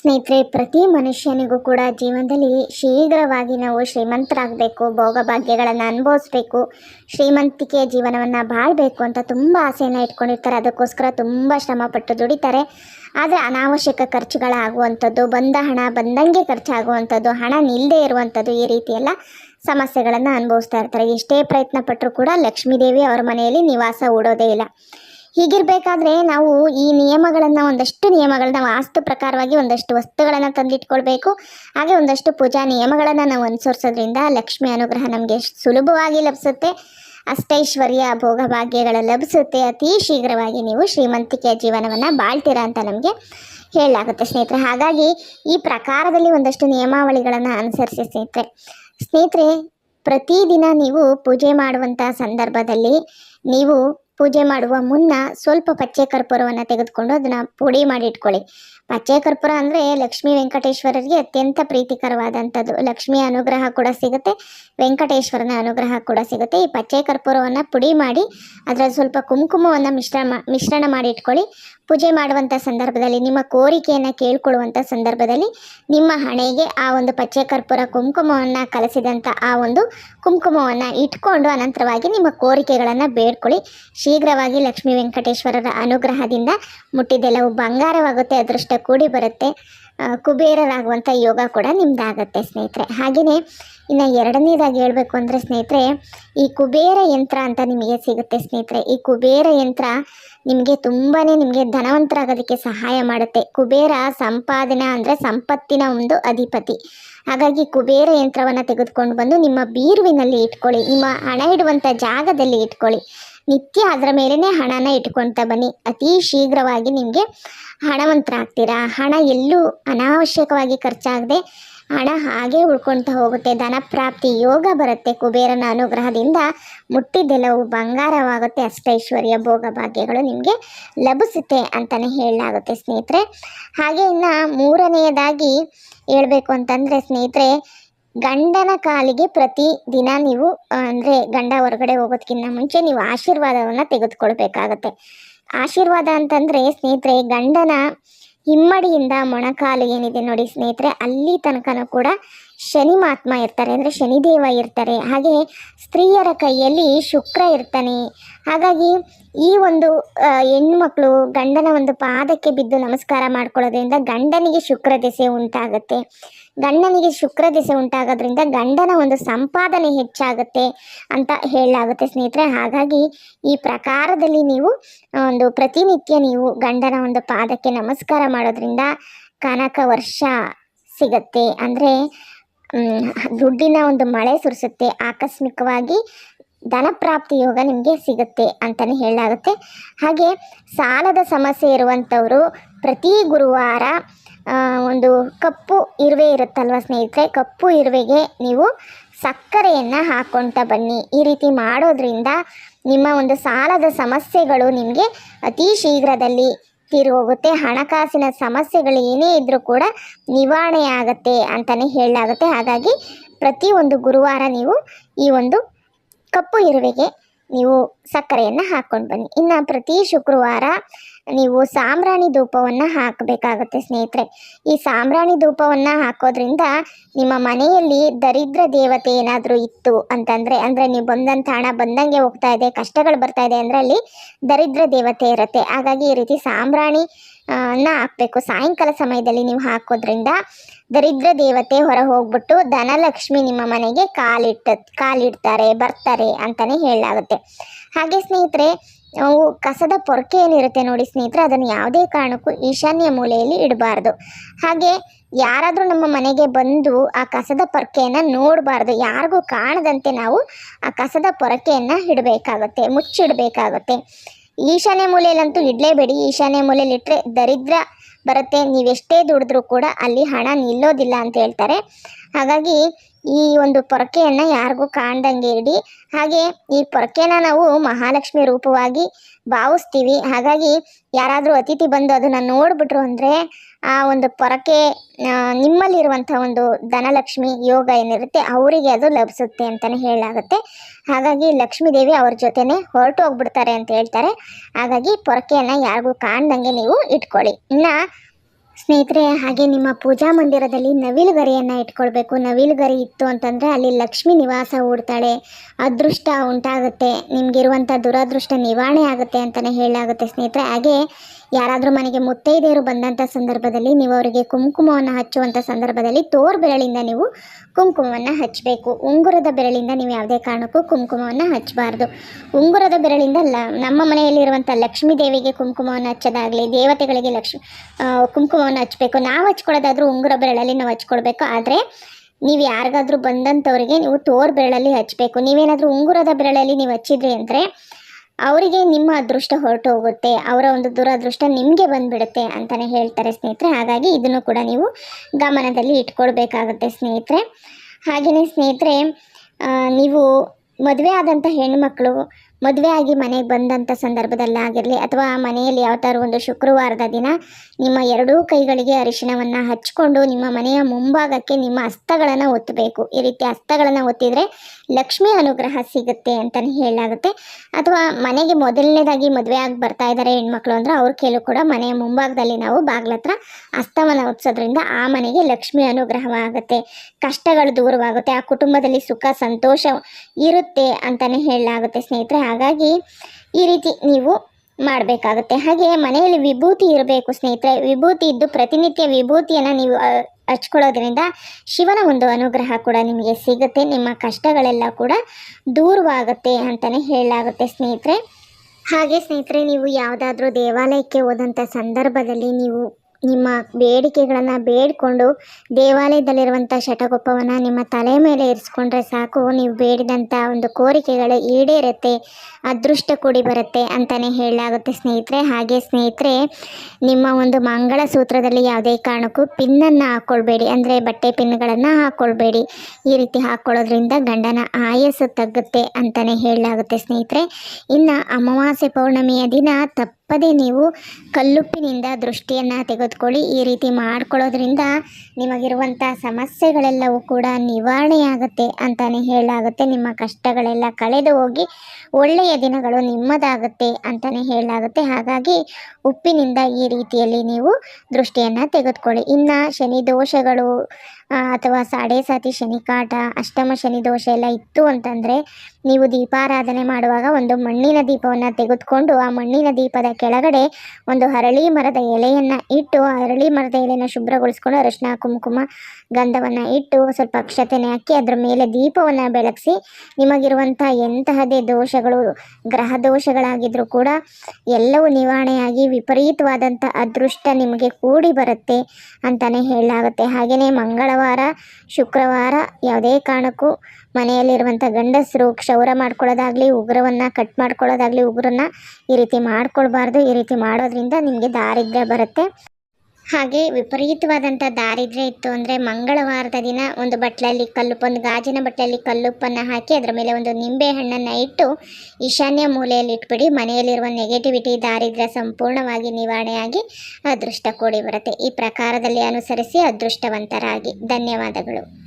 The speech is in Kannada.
ಸ್ನೇಹಿತರೆ, ಪ್ರತಿ ಮನುಷ್ಯನಿಗೂ ಕೂಡ ಜೀವನದಲ್ಲಿ ಶೀಘ್ರವಾಗಿ ನಾವು ಶ್ರೀಮಂತರಾಗಬೇಕು, ಭೋಗಭಾಗ್ಯಗಳನ್ನು ಅನುಭವಿಸ್ಬೇಕು, ಶ್ರೀಮಂತಿಕೆಯ ಜೀವನವನ್ನು ಬಾಳಬೇಕು ಅಂತ ತುಂಬ ಆಸೆಯನ್ನು ಇಟ್ಕೊಂಡಿರ್ತಾರೆ. ಅದಕ್ಕೋಸ್ಕರ ತುಂಬ ಶ್ರಮಪಟ್ಟು ದುಡಿತಾರೆ. ಆದರೆ ಅನಾವಶ್ಯಕ ಖರ್ಚುಗಳಾಗುವಂಥದ್ದು, ಬಂದ ಹಣ ಬಂದಂಗೆ ಖರ್ಚಾಗುವಂಥದ್ದು, ಹಣ ನಿಲ್ಲದೆ ಇರುವಂಥದ್ದು ಈ ರೀತಿಯೆಲ್ಲ ಸಮಸ್ಯೆಗಳನ್ನು ಅನುಭವಿಸ್ತಾ ಇರ್ತಾರೆ. ಎಷ್ಟೇ ಪ್ರಯತ್ನ ಪಟ್ಟರೂ ಕೂಡ ಲಕ್ಷ್ಮೀದೇವಿ ಅವರ ಮನೆಯಲ್ಲಿ ನಿವಾಸ ಹೂಡೋದೇ ಇಲ್ಲ. ಹೀಗಿರಬೇಕಾದ್ರೆ ನಾವು ಈ ನಿಯಮಗಳನ್ನು ಒಂದಷ್ಟು ನಿಯಮಗಳನ್ನ ವಾಸ್ತು ಪ್ರಕಾರವಾಗಿ ಒಂದಷ್ಟು ವಸ್ತುಗಳನ್ನು ತಂದಿಟ್ಕೊಳ್ಬೇಕು. ಹಾಗೆ ಒಂದಷ್ಟು ಪೂಜಾ ನಿಯಮಗಳನ್ನು ನಾವು ಅನುಸರಿಸೋದ್ರಿಂದ ಲಕ್ಷ್ಮಿ ಅನುಗ್ರಹ ನಮಗೆ ಸುಲಭವಾಗಿ ಲಭಿಸುತ್ತೆ. ಅಷ್ಟೈಶ್ವರ್ಯ ಭೋಗಭಾಗ್ಯಗಳ ಲಭಿಸುತ್ತೆ. ಅತಿ ಶೀಘ್ರವಾಗಿ ನೀವು ಶ್ರೀಮಂತಿಕೆಯ ಜೀವನವನ್ನು ಬಾಳ್ತೀರಾ ಅಂತ ನಮಗೆ ಹೇಳಲಾಗುತ್ತೆ ಸ್ನೇಹಿತರೆ. ಹಾಗಾಗಿ ಈ ಪ್ರಕಾರದಲ್ಲಿ ಒಂದಷ್ಟು ನಿಯಮಾವಳಿಗಳನ್ನು ಅನುಸರಿಸಿ ಸ್ನೇಹಿತರೆ. ಸ್ನೇಹಿತರೆ, ಪ್ರತಿದಿನ ನೀವು ಪೂಜೆ ಮಾಡುವಂಥ ಸಂದರ್ಭದಲ್ಲಿ ನೀವು ಪೂಜೆ ಮಾಡುವ ಮುನ್ನ ಸ್ವಲ್ಪ ಪಚ್ಚೆ ಕರ್ಪೂರವನ್ನು ತೆಗೆದುಕೊಂಡು ಅದನ್ನು ಪುಡಿ ಮಾಡಿ ಇಟ್ಕೊಳ್ಳಿ. ಪಚ್ಚೆ ಕರ್ಪೂರ ಅಂದರೆ ಲಕ್ಷ್ಮೀ ವೆಂಕಟೇಶ್ವರರಿಗೆ ಅತ್ಯಂತ ಪ್ರೀತಿಕರವಾದಂಥದ್ದು. ಲಕ್ಷ್ಮಿಯ ಅನುಗ್ರಹ ಕೂಡ ಸಿಗುತ್ತೆ, ವೆಂಕಟೇಶ್ವರನ ಅನುಗ್ರಹ ಕೂಡ ಸಿಗುತ್ತೆ. ಈ ಪಚ್ಚೆ ಕರ್ಪೂರವನ್ನು ಪುಡಿ ಮಾಡಿ ಅದರಲ್ಲಿ ಸ್ವಲ್ಪ ಕುಂಕುಮವನ್ನು ಮಿಶ್ರಣ ಮಿಶ್ರಣ ಮಾಡಿ ಇಟ್ಕೊಳ್ಳಿ. ಪೂಜೆ ಮಾಡುವಂಥ ಸಂದರ್ಭದಲ್ಲಿ, ನಿಮ್ಮ ಕೋರಿಕೆಯನ್ನು ಕೇಳಿಕೊಳ್ಳುವಂಥ ಸಂದರ್ಭದಲ್ಲಿ ನಿಮ್ಮ ಹಣೆಗೆ ಆ ಒಂದು ಪಚ್ಚೆ ಕರ್ಪೂರ ಕುಂಕುಮವನ್ನು ಕಲಸಿದಂಥ ಆ ಒಂದು ಕುಂಕುಮವನ್ನು ಇಟ್ಕೊಂಡು ಅನಂತರವಾಗಿ ನಿಮ್ಮ ಕೋರಿಕೆಗಳನ್ನು ಬೇಡ್ಕೊಳ್ಳಿ. ಶೀಘ್ರವಾಗಿ ಲಕ್ಷ್ಮೀ ವೆಂಕಟೇಶ್ವರರ ಅನುಗ್ರಹದಿಂದ ಮುಟ್ಟಿದ್ದೆಲ್ಲವೂ ಬಂಗಾರವಾಗುತ್ತೆ, ಅದೃಷ್ಟ ಕೂಡಿ ಬರುತ್ತೆ. ಕುಬೇರರಾಗುವಂಥ ಯೋಗ ಕೂಡ ನಿಮ್ದಾಗತ್ತೆ ಸ್ನೇಹಿತರೆ. ಹಾಗೆಯೇ ಇನ್ನು ಎರಡನೇದಾಗಿ ಹೇಳಬೇಕು ಅಂದರೆ ಸ್ನೇಹಿತರೆ, ಈ ಕುಬೇರ ಯಂತ್ರ ಅಂತ ನಿಮಗೆ ಸಿಗುತ್ತೆ ಸ್ನೇಹಿತರೆ. ಈ ಕುಬೇರ ಯಂತ್ರ ನಿಮಗೆ ತುಂಬಾ ನಿಮಗೆ ಧನವಂತರಾಗೋದಕ್ಕೆ ಸಹಾಯ ಮಾಡುತ್ತೆ. ಕುಬೇರ ಸಂಪಾದನೆ ಅಂದರೆ ಸಂಪತ್ತಿನ ಒಂದು ಅಧಿಪತಿ. ಹಾಗಾಗಿ ಕುಬೇರ ಯಂತ್ರವನ್ನು ತೆಗೆದುಕೊಂಡು ಬಂದು ನಿಮ್ಮ ಬೀರುವಿನಲ್ಲಿ ಇಟ್ಕೊಳ್ಳಿ, ನಿಮ್ಮ ಹಣ ಇಡುವಂಥ ಜಾಗದಲ್ಲಿ ಇಟ್ಕೊಳ್ಳಿ. ನಿತ್ಯ ಅದರ ಮೇಲೇ ಹಣನ ಇಟ್ಕೊಳ್ತಾ ಬನ್ನಿ. ಅತಿ ಶೀಘ್ರವಾಗಿ ನಿಮಗೆ ಹಣವಂತರಾಗ್ತೀರಾ? ಹಣ ಎಲ್ಲೂ ಅನಾವಶ್ಯಕವಾಗಿ ಖರ್ಚಾಗದೆ ಹಣ ಹಾಗೆ ಉಳ್ಕೊಳ್ತಾ ಹೋಗುತ್ತೆ. ಧನ ಪ್ರಾಪ್ತಿ ಯೋಗ ಬರುತ್ತೆ. ಕುಬೇರನ ಅನುಗ್ರಹದಿಂದ ಮುಟ್ಟಿದ್ದೆಲ್ಲವೂ ಬಂಗಾರವಾಗುತ್ತೆ. ಅಷ್ಟೈಶ್ವರ್ಯ ಭೋಗ ಭಾಗ್ಯಗಳು ನಿಮಗೆ ಲಭಿಸುತ್ತೆ ಅಂತಲೇ ಹೇಳಲಾಗುತ್ತೆ ಸ್ನೇಹಿತರೆ. ಹಾಗೆ ಇನ್ನು ಮೂರನೆಯದಾಗಿ ಹೇಳಬೇಕು ಅಂತಂದರೆ ಸ್ನೇಹಿತರೆ ಗಂಡನ ಕಾಲಿಗೆ ಪ್ರತಿ ದಿನ ನೀವು ಅಂದರೆ ಗಂಡ ಹೊರಗಡೆ ಹೋಗೋದಕ್ಕಿಂತ ಮುಂಚೆ ನೀವು ಆಶೀರ್ವಾದವನ್ನು ತೆಗೆದುಕೊಳ್ಬೇಕಾಗತ್ತೆ. ಆಶೀರ್ವಾದ ಅಂತಂದರೆ ಸ್ನೇಹಿತರೆ, ಗಂಡನ ಹಿಮ್ಮಡಿಯಿಂದ ಮೊಣಕಾಲು ಏನಿದೆ ನೋಡಿ ಸ್ನೇಹಿತರೆ, ಅಲ್ಲಿ ತನಕನೂ ಕೂಡ ಶನಿ ಮಹಾತ್ಮ ಇರ್ತಾರೆ ಅಂದರೆ ಶನಿದೇವ ಇರ್ತಾರೆ. ಹಾಗೆ ಸ್ತ್ರೀಯರ ಕೈಯಲ್ಲಿ ಶುಕ್ರ ಇರ್ತಾನೆ. ಹಾಗಾಗಿ ಈ ಒಂದು ಹೆಣ್ಮಕ್ಳು ಗಂಡನ ಒಂದು ಪಾದಕ್ಕೆ ಬಿದ್ದು ನಮಸ್ಕಾರ ಮಾಡ್ಕೊಳ್ಳೋದ್ರಿಂದ ಗಂಡನಿಗೆ ಶುಕ್ರ ದೆಸೆ ಉಂಟಾಗುತ್ತೆ. ಗಂಡನಿಗೆ ಶುಕ್ರ ದೆಸೆ ಉಂಟಾಗೋದ್ರಿಂದ ಗಂಡನ ಒಂದು ಸಂಪಾದನೆ ಹೆಚ್ಚಾಗುತ್ತೆ ಅಂತ ಹೇಳಲಾಗುತ್ತೆ ಸ್ನೇಹಿತರೆ. ಹಾಗಾಗಿ ಈ ಪ್ರಕಾರದಲ್ಲಿ ನೀವು ಒಂದು ಪ್ರತಿನಿತ್ಯ ನೀವು ಗಂಡನ ಒಂದು ಪಾದಕ್ಕೆ ನಮಸ್ಕಾರ ಮಾಡೋದ್ರಿಂದ ಕನಕ ವರ್ಷ ಸಿಗತ್ತೆ. ಅಂದರೆ ದುಡ್ಡಿನ ಒಂದು ಮಳೆ ಸುರಿಸುತ್ತೆ, ಆಕಸ್ಮಿಕವಾಗಿ ಧನಪ್ರಾಪ್ತಿ ಯೋಗ ನಿಮಗೆ ಸಿಗುತ್ತೆ ಅಂತಲೇ ಹೇಳಲಾಗುತ್ತೆ. ಹಾಗೆ ಸಾಲದ ಸಮಸ್ಯೆ ಇರುವಂಥವರು ಪ್ರತಿ ಗುರುವಾರ ಒಂದು ಕಪ್ಪು ಇರುವೆ ಇರುತ್ತಲ್ವ ಸ್ನೇಹಿತರೆ, ಕಪ್ಪು ಇರುವೆಗೆ ನೀವು ಸಕ್ಕರೆಯನ್ನು ಹಾಕ್ಕೊಳ್ತಾ ಬನ್ನಿ. ಈ ರೀತಿ ಮಾಡೋದ್ರಿಂದ ನಿಮ್ಮ ಒಂದು ಸಾಲದ ಸಮಸ್ಯೆಗಳು ನಿಮಗೆ ಅತಿ ಶೀಘ್ರದಲ್ಲಿ ತೀರಿ ಹೋಗುತ್ತೆ, ಹಣಕಾಸಿನ ಸಮಸ್ಯೆಗಳು ಏನೇ ಇದ್ದರೂ ಕೂಡ ನಿವಾರಣೆ ಆಗುತ್ತೆ ಅಂತಲೇ ಹೇಳಲಾಗುತ್ತೆ. ಹಾಗಾಗಿ ಪ್ರತಿಯೊಂದು ಗುರುವಾರ ನೀವು ಈ ಒಂದು ಕಪ್ಪು ಇರುವೆಗೆ ನೀವು ಸಕ್ಕರೆಯನ್ನು ಹಾಕ್ಕೊಂಡು ಬನ್ನಿ. ಇನ್ನು ಪ್ರತಿ ಶುಕ್ರವಾರ ನೀವು ಸಾಂಬ್ರಾಣಿ ಧೂಪವನ್ನು ಹಾಕಬೇಕಾಗುತ್ತೆ ಸ್ನೇಹಿತರೆ. ಈ ಸಾಂಬ್ರಾಣಿ ಧೂಪವನ್ನು ಹಾಕೋದ್ರಿಂದ ನಿಮ್ಮ ಮನೆಯಲ್ಲಿ ದರಿದ್ರ ದೇವತೆ ಏನಾದರೂ ಇತ್ತು ಅಂತಂದರೆ, ಅಂದರೆ ನೀವು ಬಂದಂಥ ಹಣ ಬಂದಂಗೆ ಹೋಗ್ತಾ ಇದೆ, ಕಷ್ಟಗಳು ಬರ್ತಾ ಇದೆ ಅಂದರೆ ಅಲ್ಲಿ ದರಿದ್ರ ದೇವತೆ ಇರುತ್ತೆ. ಹಾಗಾಗಿ ಈ ರೀತಿ ಸಾಂಬ್ರಾಣಿ ನ ಹಾಕಬೇಕು. ಸಾಯಂಕಾಲ ಸಮಯದಲ್ಲಿ ನೀವು ಹಾಕೋದ್ರಿಂದ ದರಿದ್ರ ದೇವತೆ ಹೊರ ಹೋಗ್ಬಿಟ್ಟು ಧನಲಕ್ಷ್ಮಿ ನಿಮ್ಮ ಮನೆಗೆ ಕಾಲಿಟ್ಟ, ಕಾಲಿಡ್ತಾರೆ, ಬರ್ತಾರೆ ಅಂತಲೇ ಹೇಳಲಾಗುತ್ತೆ. ಹಾಗೆ ಸ್ನೇಹಿತರೆ ಕಸದ ಪೊರಕೆ ಏನಿರುತ್ತೆ ನೋಡಿ ಸ್ನೇಹಿತರೆ, ಅದನ್ನು ಯಾವುದೇ ಕಾರಣಕ್ಕೂ ಈಶಾನ್ಯ ಮೂಲೆಯಲ್ಲಿ ಇಡಬಾರ್ದು. ಹಾಗೆ ಯಾರಾದರೂ ನಮ್ಮ ಮನೆಗೆ ಬಂದು ಆ ಕಸದ ಪೊರಕೆಯನ್ನು ನೋಡಬಾರ್ದು. ಯಾರಿಗೂ ಕಾಣದಂತೆ ನಾವು ಆ ಕಸದ ಪೊರಕೆಯನ್ನು ಇಡಬೇಕಾಗುತ್ತೆ, ಮುಚ್ಚಿಡಬೇಕಾಗುತ್ತೆ. ಈಶಾನ್ಯ ಮೂಲೆಯಲ್ಲಂತೂ ಇಡಲೇಬೇಡಿ. ಈಶಾನ್ಯ ಮೂಲೆಯಲ್ಲಿ ಇಟ್ಟರೆ ದರಿದ್ರ ಬರುತ್ತೆ. ನೀವೆಷ್ಟೇ ದುಡಿದ್ರೂ ಕೂಡ ಅಲ್ಲಿ ಹಣ ನಿಲ್ಲೋದಿಲ್ಲ ಅಂತ ಹೇಳ್ತಾರೆ. ಹಾಗಾಗಿ ಈ ಒಂದು ಪೊರಕೆಯನ್ನು ಯಾರಿಗೂ ಕಾಣ್ದಂಗೆ ಇಡಿ ಹಾಗೆ ಈ ಪೊರಕೆನ ನಾವು ಮಹಾಲಕ್ಷ್ಮಿ ರೂಪವಾಗಿ ಭಾವಿಸ್ತೀವಿ. ಹಾಗಾಗಿ ಯಾರಾದರೂ ಅತಿಥಿ ಬಂದು ಅದನ್ನು ನೋಡಿಬಿಟ್ರು ಅಂದರೆ ಆ ಒಂದು ಪೊರಕೆ ನಿಮ್ಮಲ್ಲಿರುವಂಥ ಒಂದು ಧನಲಕ್ಷ್ಮಿ ಯೋಗ ಏನಿರುತ್ತೆ ಅವರಿಗೆ ಅದು ಲಭಿಸುತ್ತೆ ಅಂತಲೇ ಹೇಳಲಾಗುತ್ತೆ. ಹಾಗಾಗಿ ಲಕ್ಷ್ಮೀ ದೇವಿ ಅವ್ರ ಜೊತೆನೆ ಹೊರಟು ಹೋಗ್ಬಿಡ್ತಾರೆ ಅಂತ ಹೇಳ್ತಾರೆ. ಹಾಗಾಗಿ ಪೊರಕೆಯನ್ನು ಯಾರಿಗೂ ಕಾಣ್ದಂಗೆ ನೀವು ಇಟ್ಕೊಳ್ಳಿ. ಇನ್ನು ಸ್ನೇಹಿತರೆ, ಹಾಗೆ ನಿಮ್ಮ ಪೂಜಾ ಮಂದಿರದಲ್ಲಿ ನವಿಲು ಗರಿಯನ್ನು ಇಟ್ಕೊಳ್ಬೇಕು. ನವಿಲು ಗರಿ ಇತ್ತು ಅಂತಂದರೆ ಅಲ್ಲಿ ಲಕ್ಷ್ಮಿ ನಿವಾಸ ಹೂಡ್ತಾಳೆ ಅದೃಷ್ಟ ಉಂಟಾಗುತ್ತೆ. ನಿಮಗಿರುವಂಥ ದುರದೃಷ್ಟ ನಿವಾರಣೆ ಆಗುತ್ತೆ ಅಂತಲೇ ಹೇಳಲಾಗುತ್ತೆ ಸ್ನೇಹಿತರೆ. ಹಾಗೆ ಯಾರಾದರೂ ಮನೆಗೆ ಮುತ್ತೈದೆಯರು ಬಂದಂಥ ಸಂದರ್ಭದಲ್ಲಿ ನೀವು ಅವರಿಗೆ ಕುಂಕುಮವನ್ನು ಹಚ್ಚುವಂಥ ಸಂದರ್ಭದಲ್ಲಿ ತೋರ್ ಬೆರಳಿಂದ ನೀವು ಕುಂಕುಮವನ್ನು ಹಚ್ಚಬೇಕು ಉಂಗುರದ ಬೆರಳಿಂದ ನೀವು ಯಾವುದೇ ಕಾರಣಕ್ಕೂ ಕುಂಕುಮವನ್ನು ಹಚ್ಚಬಾರ್ದು. ಉಂಗುರದ ಬೆರಳಿಂದ ನಮ್ಮ ಮನೆಯಲ್ಲಿರುವಂಥ ಲಕ್ಷ್ಮೀ ದೇವಿಗೆ ಕುಂಕುಮವನ್ನು ಹಚ್ಚೋದಾಗಲಿ, ದೇವತೆಗಳಿಗೆ ಲಕ್ಷ್ಮಿ ಕುಂಕುಮವನ್ನು ಹಚ್ಚಬೇಕು. ನಾವು ಹಚ್ಕೊಳ್ಳೋದಾದರೂ ಉಂಗುರ ಬೆರಳಲ್ಲಿ ನಾವು ಹಚ್ಕೊಳ್ಬೇಕು. ಆದರೆ ನೀವು ಯಾರಿಗಾದರೂ ಬಂದಂಥವ್ರಿಗೆ ನೀವು ತೋರ್ ಬೆರಳಲ್ಲಿ ಹಚ್ಚಬೇಕು ನೀವೇನಾದರೂ ಉಂಗುರದ ಬೆರಳಲ್ಲಿ ನೀವು ಹಚ್ಚಿದ್ರಿ ಅಂದರೆ ಅವರಿಗೆ ನಿಮ್ಮ ಅದೃಷ್ಟ ಹೊರಟು ಹೋಗುತ್ತೆ ಅವರ ಒಂದು ದುರದೃಷ್ಟ ನಿಮಗೆ ಬಂದ್ಬಿಡುತ್ತೆ ಅಂತಲೇ ಹೇಳ್ತಾರೆ ಸ್ನೇಹಿತರೆ. ಹಾಗಾಗಿ ಇದನ್ನು ಕೂಡ ನೀವು ಗಮನದಲ್ಲಿ ಇಟ್ಕೊಳ್ಬೇಕಾಗುತ್ತೆ ಸ್ನೇಹಿತರೆ. ಹಾಗೆಯೇ ಸ್ನೇಹಿತರೆ ನೀವು ಮದುವೆ ಆದಂಥ ಹೆಣ್ಮಕ್ಳು ಮದುವೆ ಆಗಿ ಮನೆಗೆ ಬಂದಂಥ ಸಂದರ್ಭದಲ್ಲಾಗಿರಲಿ ಅಥವಾ ಮನೆಯಲ್ಲಿ ಯಾವತ್ತಾರು ಒಂದು ಶುಕ್ರವಾರದ ದಿನ ನಿಮ್ಮ ಎರಡೂ ಕೈಗಳಿಗೆ ಅರಿಶಿಣವನ್ನು ಹಚ್ಕೊಂಡು ನಿಮ್ಮ ಮನೆಯ ಮುಂಭಾಗಕ್ಕೆ ನಿಮ್ಮ ಹಸ್ತಗಳನ್ನು ಒತ್ತಬೇಕು ಈ ರೀತಿ ಹಸ್ತಗಳನ್ನು ಒತ್ತಿದರೆ ಲಕ್ಷ್ಮಿ ಅನುಗ್ರಹ ಸಿಗುತ್ತೆ ಅಂತಲೇ ಹೇಳಲಾಗುತ್ತೆ. ಅಥವಾ ಮನೆಗೆ ಮೊದಲನೇದಾಗಿ ಮದುವೆ ಆಗಿ ಬರ್ತಾ ಇದ್ದಾರೆ ಹೆಣ್ಮಕ್ಳು ಅಂದ್ರೆ ಅವ್ರ ಕೇಳು ಕೂಡ ಮನೆಯ ಮುಂಭಾಗದಲ್ಲಿ ನಾವು ಬಾಗ್ಲತ್ರ ಹಸ್ತವನ್ನು ಒತ್ಸೋದ್ರಿಂದ ಆ ಮನೆಗೆ ಲಕ್ಷ್ಮಿ ಅನುಗ್ರಹವಾಗುತ್ತೆ. ಕಷ್ಟಗಳು ದೂರವಾಗುತ್ತೆ, ಆ ಕುಟುಂಬದಲ್ಲಿ ಸುಖ, ಸಂತೋಷ ಇರುತ್ತೆ ಅಂತಲೇ ಹೇಳಲಾಗುತ್ತೆ ಸ್ನೇಹಿತರೆ. ಹಾಗಾಗಿ ಈ ರೀತಿ ನೀವು ಮಾಡಬೇಕಾಗುತ್ತೆ. ಹಾಗೆ ಮನೆಯಲ್ಲಿ ವಿಭೂತಿ ಇರಬೇಕು ಸ್ನೇಹಿತರೆ. ವಿಭೂತಿ ಇದ್ದು ಪ್ರತಿನಿತ್ಯ ವಿಭೂತಿಯನ್ನು ನೀವು ಹಚ್ಕೊಳ್ಳೋದ್ರಿಂದ ಶಿವನ ಒಂದು ಅನುಗ್ರಹ ಕೂಡ ನಿಮಗೆ ಸಿಗುತ್ತೆ. ನಿಮ್ಮ ಕಷ್ಟಗಳೆಲ್ಲ ಕೂಡ ದೂರವಾಗುತ್ತೆ ಅಂತಲೇ ಹೇಳಲಾಗುತ್ತೆ ಸ್ನೇಹಿತರೆ. ಹಾಗೆ ಸ್ನೇಹಿತರೆ, ನೀವು ಯಾವುದಾದ್ರೂ ದೇವಾಲಯಕ್ಕೆ ಹೋದಂಥ ಸಂದರ್ಭದಲ್ಲಿ ನೀವು ನಿಮ್ಮ ಬೇಡಿಕೆಗಳನ್ನು ಬೇಡಿಕೊಂಡು ದೇವಾಲಯದಲ್ಲಿರುವಂಥ ಶಟಗೊಪ್ಪವನ್ನು ನಿಮ್ಮ ತಲೆ ಮೇಲೆ ಇರಿಸ್ಕೊಂಡ್ರೆ ಸಾಕು. ನೀವು ಬೇಡಿದಂಥ ಒಂದು ಕೋರಿಕೆಗಳು ಈಡೇರುತ್ತೆ, ಅದೃಷ್ಟ ಕೂಡಿ ಬರುತ್ತೆ ಅಂತಲೇ ಹೇಳಲಾಗುತ್ತೆ ಸ್ನೇಹಿತರೆ. ಹಾಗೆ ಸ್ನೇಹಿತರೆ, ನಿಮ್ಮ ಒಂದು ಮಂಗಳ ಸೂತ್ರದಲ್ಲಿ ಯಾವುದೇ ಕಾರಣಕ್ಕೂ ಪಿನ್ನನ್ನು ಹಾಕ್ಕೊಳ್ಬೇಡಿ ಅಂದರೆ ಬಟ್ಟೆ ಪಿನ್ಗಳನ್ನು ಹಾಕ್ಕೊಳ್ಬೇಡಿ ಈ ರೀತಿ ಹಾಕ್ಕೊಳ್ಳೋದ್ರಿಂದ ಗಂಡನ ಆಯಸ್ಸು ತಗ್ಗುತ್ತೆ ಅಂತಲೇ ಹೇಳಲಾಗುತ್ತೆ ಸ್ನೇಹಿತರೆ. ಇನ್ನು ಅಮಾವಾಸ್ಯೆ ಪೌರ್ಣಮಿಯ ದಿನ ತಪ್ಪದೇ ನೀವು ಕಲ್ಲುಪ್ಪಿನಿಂದ ದೃಷ್ಟಿಯನ್ನು ತೆಗೆದುಕೊಳ್ಳಿ ಈ ರೀತಿ ಮಾಡ್ಕೊಳ್ಳೋದ್ರಿಂದ ನಿಮಗಿರುವಂಥ ಸಮಸ್ಯೆಗಳೆಲ್ಲವೂ ಕೂಡ ನಿವಾರಣೆಯಾಗುತ್ತೆ ಅಂತಲೇ ಹೇಳಲಾಗುತ್ತೆ. ನಿಮ್ಮ ಕಷ್ಟಗಳೆಲ್ಲ ಕಳೆದು ಹೋಗಿ ಒಳ್ಳೆಯ ದಿನಗಳು ನಿಮ್ಮದಾಗುತ್ತೆ ಅಂತಲೇ ಹೇಳಲಾಗುತ್ತೆ. ಹಾಗಾಗಿ ಉಪ್ಪಿನಿಂದ ಈ ರೀತಿಯಲ್ಲಿ ನೀವು ದೃಷ್ಟಿಯನ್ನು ತೆಗೆದುಕೊಳ್ಳಿ. ಇನ್ನು ಶನಿ ದೋಷಗಳು ಅಥವಾ ಸಾಡೆ ಸಾತಿ, ಶನಿ ಕಾಟ, ಅಷ್ಟಮ ಶನಿ ದೋಷ ಎಲ್ಲ ಇತ್ತು ಅಂತಂದರೆ ನೀವು ದೀಪಾರಾಧನೆ ಮಾಡುವಾಗ ಒಂದು ಮಣ್ಣಿನ ದೀಪವನ್ನು ತೆಗೆದುಕೊಂಡು ಆ ಮಣ್ಣಿನ ದೀಪದ ಕೆಳಗಡೆ ಒಂದು ಹರಳಿ ಮರದ ಎಲೆಯನ್ನು ಇಟ್ಟು ಆ ಹರಳಿ ಮರದ ಎಲೆಯನ್ನು ಶುಭ್ರಗೊಳಿಸ್ಕೊಂಡು ಅರಿಶಿನ, ಕುಂಕುಮ ಗಂಧವನ್ನು ಇಟ್ಟು ಸ್ವಲ್ಪ ಅಕ್ಷತೆನೆ ಹಾಕಿ ಅದರ ಮೇಲೆ ದೀಪವನ್ನು ಬೆಳಗಿಸಿ ನಿಮಗಿರುವಂಥ ಎಂತಹದೇ ದೋಷಗಳು, ಗ್ರಹ ದೋಷಗಳಾಗಿದ್ದರೂ ಕೂಡ ಎಲ್ಲವೂ ನಿವಾರಣೆಯಾಗಿ ವಿಪರೀತವಾದಂಥ ಅದೃಷ್ಟ ನಿಮಗೆ ಕೂಡಿ ಬರುತ್ತೆ ಅಂತಲೇ ಹೇಳಲಾಗುತ್ತೆ. ಹಾಗೆಯೇ ಮಂಗಳವಾರ ಶುಕ್ರವಾರ ಯಾವುದೇ ಕಾರಣಕ್ಕೂ ಮನೆಯಲ್ಲಿರುವಂಥ ಗಂಡಸರು ಕ್ಷೌರ ಮಾಡ್ಕೊಳ್ಳೋದಾಗಲಿ, ಉಗುರವನ್ನು ಕಟ್ ಮಾಡ್ಕೊಳ್ಳೋದಾಗಲಿ, ಉಗ್ರನ್ನ ಈ ರೀತಿ ಮಾಡ್ಕೊಳ್ಬಾರ್ದು, ಈ ರೀತಿ ಮಾಡೋದ್ರಿಂದ ನಿಮಗೆ ದಾರಿದ್ರ್ಯ ಬರುತ್ತೆ. ಹಾಗೆ ವಿಪರೀತವಾದಂಥ ದಾರಿದ್ರ್ಯ ಇತ್ತು ಅಂದರೆ ಮಂಗಳವಾರದ ದಿನ ಒಂದು ಬಟ್ಲಲ್ಲಿ ಕಲ್ಲುಪ್ಪು, ಒಂದು ಗಾಜಿನ ಬಟ್ಲಲ್ಲಿ ಕಲ್ಲುಪ್ಪನ್ನು ಹಾಕಿ ಅದರ ಮೇಲೆ ಒಂದು ನಿಂಬೆ ಹಣ್ಣನ್ನು ಇಟ್ಟು ಈಶಾನ್ಯ ಮೂಲೆಯಲ್ಲಿ ಇಟ್ಬಿಡಿ, ಮನೆಯಲ್ಲಿರುವ ನೆಗೆಟಿವಿಟಿ ದಾರಿದ್ರ್ಯ ಸಂಪೂರ್ಣವಾಗಿ ನಿವಾರಣೆಯಾಗಿ ಅದೃಷ್ಟ ಕೂಡಿ ಬರುತ್ತೆ. ಈ ಪ್ರಕಾರದಲ್ಲಿ ಅನುಸರಿಸಿ ಅದೃಷ್ಟವಂತರಾಗಿ. ಧನ್ಯವಾದಗಳು.